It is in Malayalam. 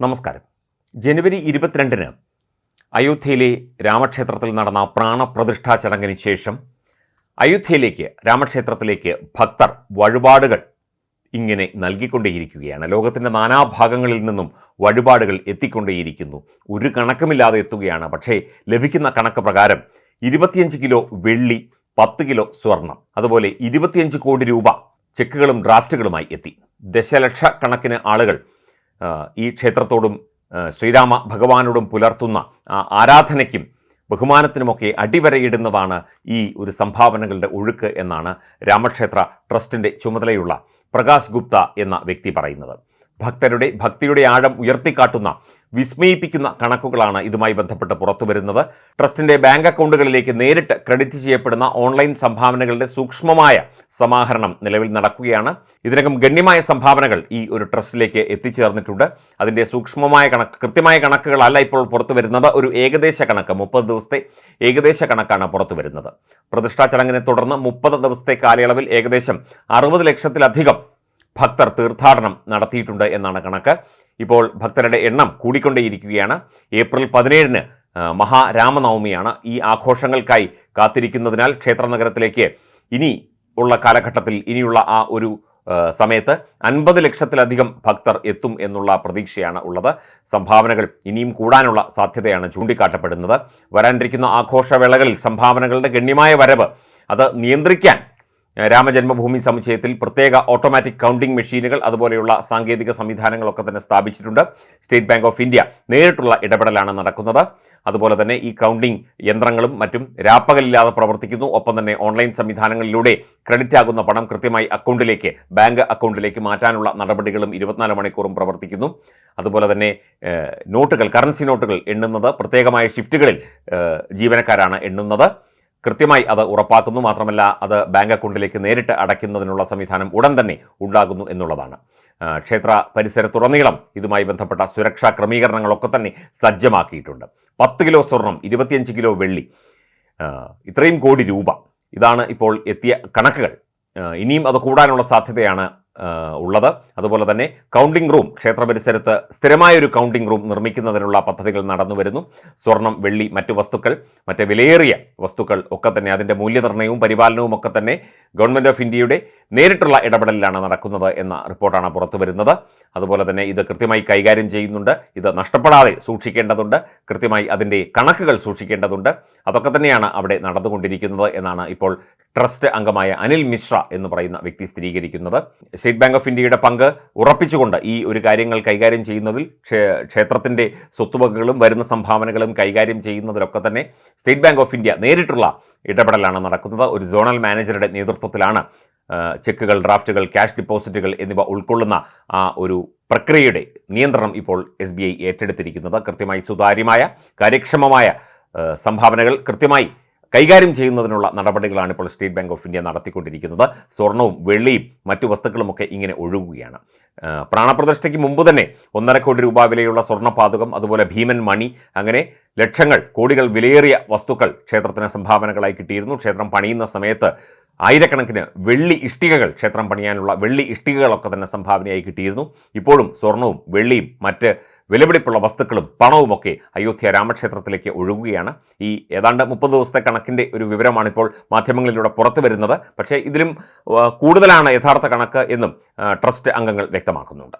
നമസ്കാരം. ജനുവരി ഇരുപത്തിരണ്ടിന് അയോധ്യയിലെ രാമക്ഷേത്രത്തിൽ നടന്ന പ്രാണപ്രതിഷ്ഠാ ചടങ്ങിന് ശേഷം അയോധ്യയിലേക്ക് രാമക്ഷേത്രത്തിലേക്ക് ഭക്തർ വഴിപാടുകൾ ഇങ്ങനെ നൽകിക്കൊണ്ടേയിരിക്കുകയാണ്. ലോകത്തിന്റെ നാനാഭാഗങ്ങളിൽ നിന്നും വഴിപാടുകൾ എത്തിക്കൊണ്ടേയിരിക്കുന്നു. ഒരു കണക്കുമില്ലാതെ എത്തുകയാണ്. പക്ഷേ ലഭിക്കുന്ന കണക്ക് പ്രകാരം ഇരുപത്തിയഞ്ച് കിലോ വെള്ളി പത്ത് കിലോ സ്വർണം അതുപോലെ ഇരുപത്തിയഞ്ച് കോടി രൂപ ചെക്കുകളും ഡ്രാഫ്റ്റുകളുമായി എത്തി. ദശലക്ഷ കണക്കിന് ആളുകൾ ഈ ക്ഷേത്രത്തോടും ശ്രീരാമ ഭഗവാനോടും പുലർത്തുന്ന ആരാധനയ്ക്കും ബഹുമാനത്തിനുമൊക്കെ അടിവരയിടുന്നതാണ് ഈ ഒരു സംഭാവനകളുടെ ഒഴുക്ക് എന്നാണ് രാമക്ഷേത്ര ട്രസ്റ്റിന്റെ ചുമതലയുള്ള പ്രകാശ് ഗുപ്ത എന്ന വ്യക്തി പറയുന്നത്. ഭക്തരുടെ ഭക്തിയുടെ ആഴം ഉയർത്തിക്കാട്ടുന്ന വിസ്മയിപ്പിക്കുന്ന കണക്കുകളാണ് ഇതുമായി ബന്ധപ്പെട്ട് പുറത്തുവരുന്നത് ട്രസ്റ്റിന്റെ ബാങ്ക് അക്കൗണ്ടുകളിലേക്ക് നേരിട്ട് ക്രെഡിറ്റ് ചെയ്യപ്പെടുന്ന ഓൺലൈൻ സംഭാവനകളുടെ സൂക്ഷ്മമായ സമാഹരണം നിലവിൽ നടക്കുകയാണ്. ഇതിനകം ഗണ്യമായ സംഭാവനകൾ ഈ ഒരു ട്രസ്റ്റിലേക്ക് എത്തിച്ചേർന്നിട്ടുണ്ട്. അതിന്റെ സൂക്ഷ്മമായ കണക്ക് കൃത്യമായ കണക്കുകളല്ല ഇപ്പോൾ പുറത്തു വരുന്നത്. ഒരു ഏകദേശ കണക്ക് മുപ്പത് ദിവസത്തെ ഏകദേശ കണക്കാണ് പുറത്തു വരുന്നത്. പ്രതിഷ്ഠാ ചടങ്ങിനെ തുടർന്ന് മുപ്പത് ദിവസത്തെ കാലയളവിൽ ഏകദേശം അറുപത് ലക്ഷത്തിലധികം ഭക്തർ തീർത്ഥാടനം നടത്തിയിട്ടുണ്ട് എന്നാണ് കണക്ക്. ഇപ്പോൾ ഭക്തരുടെ എണ്ണം കൂടിക്കൊണ്ടേയിരിക്കുകയാണ്. ഏപ്രിൽ പതിനേഴിന് മഹാരാമനവമിയാണ് ഈ ആഘോഷങ്ങൾക്കായി കാത്തിരിക്കുന്നതിനാൽ ക്ഷേത്ര നഗരത്തിലേക്ക് ഇനി ഉള്ള കാലഘട്ടത്തിൽ ഇനിയുള്ള ആ ഒരു സമയത്ത് അൻപത് ലക്ഷത്തിലധികം ഭക്തർ എത്തും എന്നുള്ള പ്രതീക്ഷയാണ് ഉള്ളത്. സംഭാവനകൾ ഇനിയും കൂടാനുള്ള സാധ്യതയാണ് ചൂണ്ടിക്കാട്ടപ്പെടുന്നത്. വരാനിരിക്കുന്ന ആഘോഷവേളകളിൽ സംഭാവനകളുടെ ഗണ്യമായ വരവ് അത് നിയന്ത്രിക്കാൻ രാമജന്മഭൂമി സമുച്ചയത്തിൽ പ്രത്യേക ഓട്ടോമാറ്റിക് കൗണ്ടിംഗ് മെഷീനുകൾ അതുപോലെയുള്ള സാങ്കേതിക സംവിധാനങ്ങളൊക്കെ തന്നെ സ്ഥാപിച്ചിട്ടുണ്ട്. സ്റ്റേറ്റ് ബാങ്ക് ഓഫ് ഇന്ത്യ നേരിട്ടുള്ള ഇടപെടലാണ് നടക്കുന്നത്. അതുപോലെ തന്നെ ഈ കൗണ്ടിംഗ് യന്ത്രങ്ങളും മറ്റും രാപ്പകലില്ലാതെ പ്രവർത്തിക്കുന്നു. ഒപ്പം തന്നെ ഓൺലൈൻ സംവിധാനങ്ങളിലൂടെ ക്രെഡിറ്റ് ആകുന്ന പണം കൃത്യമായി അക്കൗണ്ടിലേക്ക് ബാങ്ക് അക്കൗണ്ടിലേക്ക് മാറ്റാനുള്ള നടപടികളും ഇരുപത്തിനാല് മണിക്കൂറും പ്രവർത്തിക്കുന്നു. അതുപോലെ തന്നെ നോട്ടുകൾ കറൻസി നോട്ടുകൾ എണ്ണുന്നത് പ്രത്യേകമായ ഷിഫ്റ്റുകളിൽ ജീവനക്കാരാണ് എണ്ണുന്നത്. കൃത്യമായി അത് ഉറപ്പാക്കുന്നു. മാത്രമല്ല അത് ബാങ്ക് അക്കൗണ്ടിലേക്ക് നേരിട്ട് അടയ്ക്കുന്നതിനുള്ള സംവിധാനം ഉടൻ തന്നെ ഉണ്ടാകുന്നു എന്നുള്ളതാണ്. ക്ഷേത്ര പരിസരത്തുടനീളം ഇതുമായി ബന്ധപ്പെട്ട സുരക്ഷാ ക്രമീകരണങ്ങളൊക്കെ തന്നെ സജ്ജമാക്കിയിട്ടുണ്ട്. പത്ത് കിലോ സ്വർണം ഇരുപത്തിയഞ്ച് കിലോ വെള്ളി ഇത്രയും കോടി രൂപ. ഇതാണ് ഇപ്പോൾ എത്തിയ കണക്കുകൾ. ഇനിയും അത് കൂടാനുള്ള സാധ്യതയാണ് ഉള്ളത്. അതുപോലെ തന്നെ കൗണ്ടിംഗ് റൂം ക്ഷേത്ര പരിസരത്ത് സ്ഥിരമായൊരു കൗണ്ടിംഗ് റൂം നിർമ്മിക്കുന്നതിനുള്ള പദ്ധതികൾ നടന്നു വരുന്നു. സ്വർണം വെള്ളി മറ്റു വസ്തുക്കൾ മറ്റ് വിലയേറിയ വസ്തുക്കൾ ഒക്കെ തന്നെ അതിന്റെ മൂല്യനിർണയവും പരിപാലനവും ഒക്കെ തന്നെ ഗവൺമെന്റ് ഓഫ് ഇന്ത്യയുടെ നേരിട്ടുള്ള ഇടപെടലിലാണ് നടക്കുന്നത് എന്ന റിപ്പോർട്ടാണ് പുറത്തു വരുന്നത്. അതുപോലെ തന്നെ ഇത് കൃത്യമായി കൈകാര്യം ചെയ്യുന്നുണ്ട്. ഇത് നഷ്ടപ്പെടാതെ സൂക്ഷിക്കേണ്ടതുണ്ട്. കൃത്യമായി അതിന്റെ കണക്കുകൾ സൂക്ഷിക്കേണ്ടതുണ്ട്. അതൊക്കെ തന്നെയാണ് അവിടെ നടന്നുകൊണ്ടിരിക്കുന്നത് എന്നാണ് ഇപ്പോൾ ട്രസ്റ്റ് അംഗമായ അനിൽ മിശ്ര എന്ന് പറയുന്ന വ്യക്തി സ്ഥിരീകരിക്കുന്നത്. സ്റ്റേറ്റ് ബാങ്ക് ഓഫ് ഇന്ത്യയുടെ പങ്ക് ഉറപ്പിച്ചുകൊണ്ട് ഈ ഒരു കാര്യങ്ങൾ കൈകാര്യം ചെയ്യുന്നതിൽ ക്ഷേ- ക്ഷേത്രത്തിന്റെ സ്വത്തുവകകളും വരുന്ന സംഭാവനകളും കൈകാര്യം ചെയ്യുന്നതിലൊക്കെ തന്നെ സ്റ്റേറ്റ് ബാങ്ക് ഓഫ് ഇന്ത്യ നേരിട്ടുള്ള ഇടപെടലാണ് നടക്കുന്നത്. ഒരു സോണൽ മാനേജറുടെ നേതൃത്വത്തിലാണ് ചെക്കുകൾ ഡ്രാഫ്റ്റുകൾ ക്യാഷ് ഡിപ്പോസിറ്റുകൾ എന്നിവ ഉൾക്കൊള്ളുന്ന ആ ഒരു പ്രക്രിയയുടെ നിയന്ത്രണം ഇപ്പോൾ എസ് ബി ഐ ഏറ്റെടുത്തിരിക്കുന്നത്. കൃത്യമായി സുതാര്യമായ കാര്യക്ഷമമായ സംഭാവനകൾ കൃത്യമായി കൈകാര്യം ചെയ്യുന്നതിനുള്ള നടപടികളാണ് ഇപ്പോൾ സ്റ്റേറ്റ് ബാങ്ക് ഓഫ് ഇന്ത്യ നടത്തിക്കൊണ്ടിരിക്കുന്നത്. സ്വർണവും വെള്ളിയും മറ്റു വസ്തുക്കളുമൊക്കെ ഇങ്ങനെ ഒഴുകുകയാണ്. പ്രാണപ്രതിഷ്ഠയ്ക്ക് മുമ്പ് തന്നെ ഒന്നര കോടി രൂപ വിലയുള്ള സ്വർണപാതകം അതുപോലെ ഭീമൻ മണി അങ്ങനെ ലക്ഷങ്ങൾ കോടികൾ വിലയേറിയ വസ്തുക്കൾ ക്ഷേത്രത്തിന് സംഭാവനകളായി കിട്ടിയിരുന്നു. ക്ഷേത്രം പണിയുന്ന സമയത്ത് ആയിരക്കണക്കിന് വെള്ളി ഇഷ്ടികകൾ ക്ഷേത്രം പണിയാനുള്ള വെള്ളി ഇഷ്ടികകളൊക്കെ തന്നെ സംഭാവനയായി കിട്ടിയിരുന്നു. ഇപ്പോഴും സ്വർണവും വെള്ളിയും മറ്റ് വിലപിടിപ്പുള്ള വസ്തുക്കളും പണവുമൊക്കെ അയോധ്യ രാമക്ഷേത്രത്തിലേക്ക് ഒഴുകുകയാണ്. ഈ ഏതാണ്ട് മുപ്പത് ദിവസത്തെ കണക്കിന്റെ ഒരു വിവരമാണിപ്പോൾ മാധ്യമങ്ങളിലൂടെ പുറത്തു വരുന്നത്. പക്ഷേ ഇതിലും കൂടുതലാണ് യഥാർത്ഥ കണക്ക് എന്നും ട്രസ്റ്റ് അംഗങ്ങൾ വ്യക്തമാക്കുന്നുണ്ട്.